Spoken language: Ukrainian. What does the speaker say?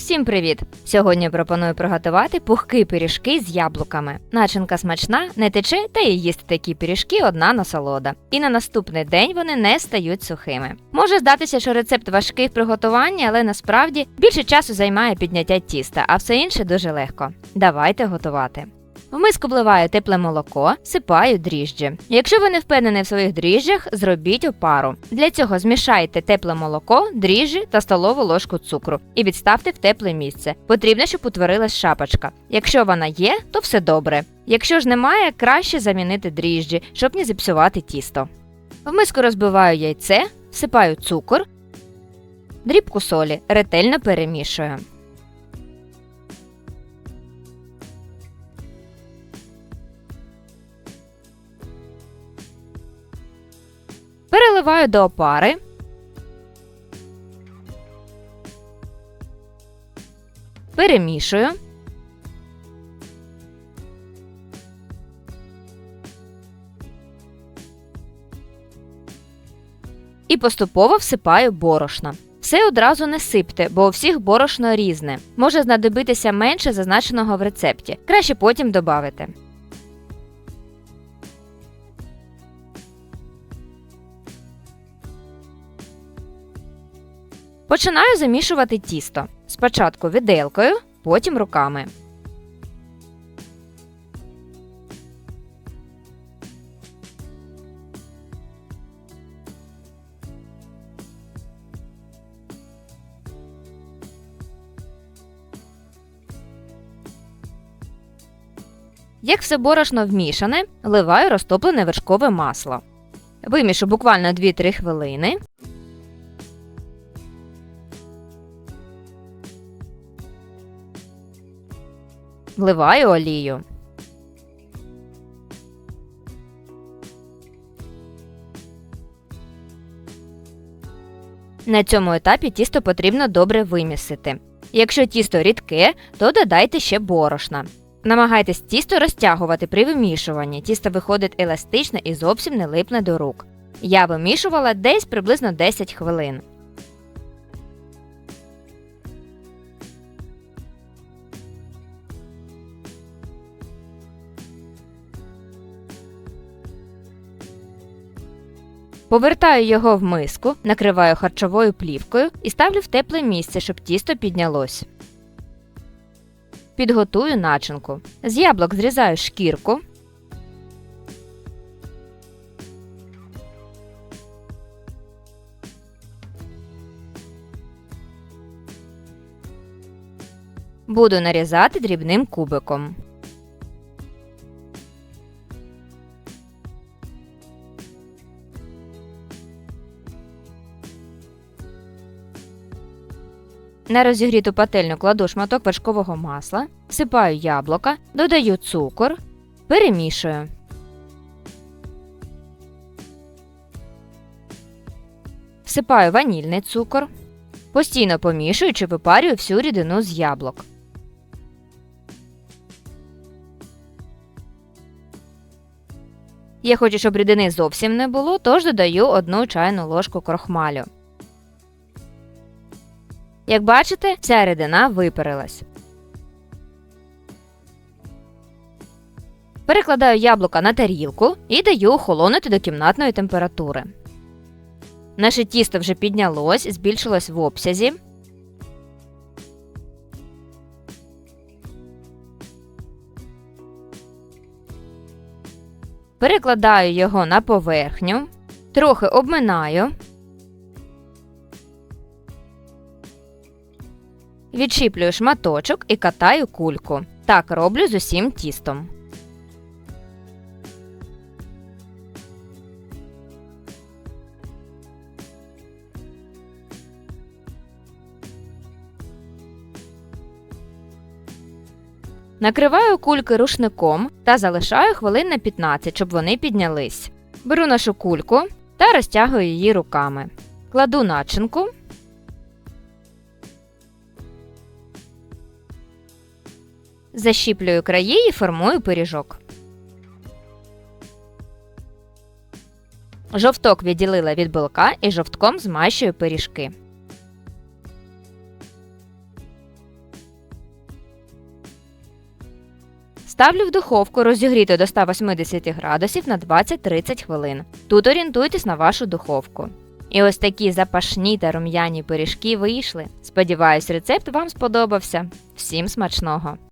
Всім привіт! Сьогодні пропоную приготувати пухкі пиріжки з яблуками. Начинка смачна, не тече, та і їсти такі пиріжки одна насолода. І на наступний день вони не стають сухими. Може здатися, що рецепт важкий в приготуванні, але насправді більше часу займає підняття тіста, а все інше дуже легко. Давайте готувати. В миску вливаю тепле молоко, сипаю дріжджі. Якщо ви не впевнені в своїх дріжджах, зробіть опару. Для цього змішайте тепле молоко, дріжджі та столову ложку цукру і відставте в тепле місце. Потрібно, щоб утворилась шапочка. Якщо вона є, то все добре. Якщо ж немає, краще замінити дріжджі, щоб не зіпсувати тісто. В миску розбиваю яйце, всипаю цукор, дрібку солі, ретельно перемішую. Переливаю до опари. Перемішую. І поступово всипаю борошно. Все одразу не сипте, бо у всіх борошно різне. Може знадобитися менше зазначеного в рецепті. Краще потім додати. Починаю замішувати тісто. Спочатку віделкою, потім руками. Як все борошно вмішане, вливаю розтоплене вершкове масло. Вимішу буквально 2-3 хвилини. Вливаю олію. На цьому етапі тісто потрібно добре вимісити. Якщо тісто рідке, то додайте ще борошна. Намагайтесь тісто розтягувати при вимішуванні. Тісто виходить еластичне і зовсім не липне до рук. Я вимішувала десь приблизно 10 хвилин. Повертаю його в миску, накриваю харчовою плівкою і ставлю в тепле місце, щоб тісто піднялось. Підготую начинку. З яблук зрізаю шкірку. Буду нарізати дрібним кубиком. На розігріту пательню кладу шматок вершкового масла, всипаю яблука, додаю цукор, перемішую. Всипаю ванільний цукор. Постійно помішуючи, випарюю всю рідину з яблук. Я хочу, щоб рідини зовсім не було, тож додаю одну чайну ложку крохмалю. Як бачите, ця рідина випарилась. Перекладаю яблука на тарілку і даю охолонути до кімнатної температури. Наше тісто вже піднялось, збільшилось в обсязі. Перекладаю його на поверхню, трохи обминаю. Відчіплюю шматочок і катаю кульку. Так роблю з усім тістом. Накриваю кульки рушником та залишаю хвилин на 15, щоб вони піднялись. Беру нашу кульку та розтягую її руками. Кладу начинку. Защіплюю краї і формую пиріжок. Жовток відділила від білка і жовтком змащую пиріжки. Ставлю в духовку розігріти до 180 градусів на 20-30 хвилин. Тут орієнтуйтесь на вашу духовку. І ось такі запашні та рум'яні пиріжки вийшли. Сподіваюсь, рецепт вам сподобався. Всім смачного!